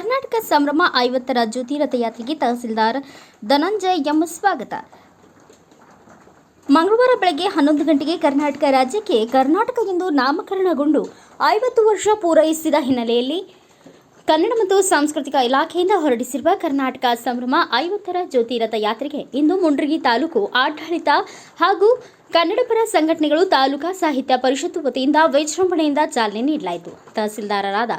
ಕರ್ನಾಟಕ ಸಂಭ್ರಮ ಐವತ್ತರ ಜ್ಯೋತಿ ರಥಯಾತ್ರೆಗೆ ತಹಸೀಲ್ದಾರ್ ಧನಂಜಯ್ ಎಂ ಸ್ವಾಗತ. ಮಂಗಳವಾರ ಬೆಳಗ್ಗೆ ಹನ್ನೊಂದು ಗಂಟೆಗೆ ಕರ್ನಾಟಕ ರಾಜ್ಯಕ್ಕೆ ಕರ್ನಾಟಕ ಎಂದು ನಾಮಕರಣಗೊಂಡು ಐವತ್ತು ವರ್ಷ ಪೂರೈಸಿದ ಹಿನ್ನೆಲೆಯಲ್ಲಿ ಕನ್ನಡ ಮತ್ತು ಸಾಂಸ್ಕೃತಿಕ ಇಲಾಖೆಯಿಂದ ಹೊರಡಿಸಿರುವ ಕರ್ನಾಟಕ ಸಂಭ್ರಮ ಐವತ್ತರ ಜ್ಯೋತಿ ರಥ ಯಾತ್ರೆಗೆ ಇಂದು ಮುಂಡ್ರಿಗಿ ತಾಲೂಕು ಆಡಳಿತ ಹಾಗೂ ಕನ್ನಡಪರ ಸಂಘಟನೆಗಳು ತಾಲೂಕಾ ಸಾಹಿತ್ಯ ಪರಿಷತ್ತು ವತಿಯಿಂದ ವಿಜೃಂಭಣೆಯಿಂದ ಚಾಲನೆ ನೀಡಲಾಯಿತು. ತಹಸೀಲ್ದಾರರಾದ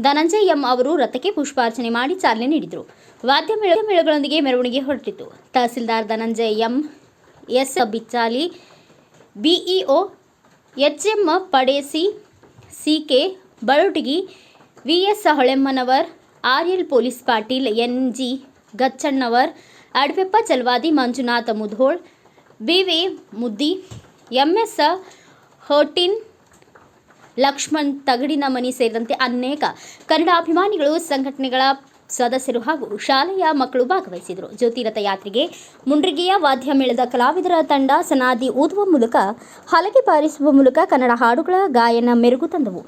ಧನಂಜಯ ಎಂ ಅವರು ರಥಕ್ಕೆ ಪುಷ್ಪಾರ್ಚನೆ ಮಾಡಿ ಚಾಲನೆ ನೀಡಿದರು. ವಾದ್ಯ ಮೇಳ ಮೇಳಗಳೊಂದಿಗೆ ಮೆರವಣಿಗೆ ಹೊರಟಿತು. Tahsildar Dhananjaya M, S Bichchali, BEO HM Padesi CK Balutagi VS Holemmanavar R L police Patil N G Gachchannavar, Adveppa Chalavadi Manjunatha Mudhol, BV Muddi M S Hotin Laxman ತಗಡಿನ ಮನಿ ಸೇರಿದಂತೆ ಅನೇಕ ಕನ್ನಡ ಅಭಿಮಾನಿಗಳು ಸಂಘಟನೆಗಳ ಸದಸ್ಯರು ಹಾಗೂ ಶಾಲೆಯ ಮಕ್ಕಳು ಭಾಗವಹಿಸಿದರು. ಜ್ಯೋತಿರಥ ಯಾತ್ರೆಗೆ ಮುಂಡ್ರಿಗೆಯ ವಾದ್ಯ ಮೇಳದ ಕಲಾವಿದರ ತಂಡ ಸನಾದಿ ಊದುವ ಮೂಲಕ, ಹಲಗೆ ಬಾರಿಸುವ ಮೂಲಕ ಕನ್ನಡ ಹಾಡುಗಳ ಗಾಯನ ಮೆರುಗು ತಂದವು.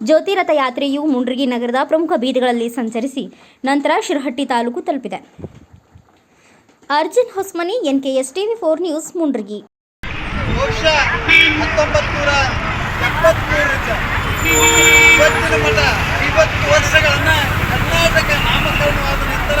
ಜ್ಯೋತಿರಥ ಯಾತ್ರೆಯು ಮುಂಡ್ರಿಗಿ ನಗರದ ಪ್ರಮುಖ ಬೀದಿಗಳಲ್ಲಿ ಸಂಚರಿಸಿ ನಂತರ ಶಿರಹಟ್ಟಿ ತಾಲೂಕು ತಲುಪಿದೆ. Arjun Hosmani S TV four news, Mundrigi. Karnataka ನಾಮಕರಣವಾದ ನಂತರ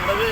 ఉండవే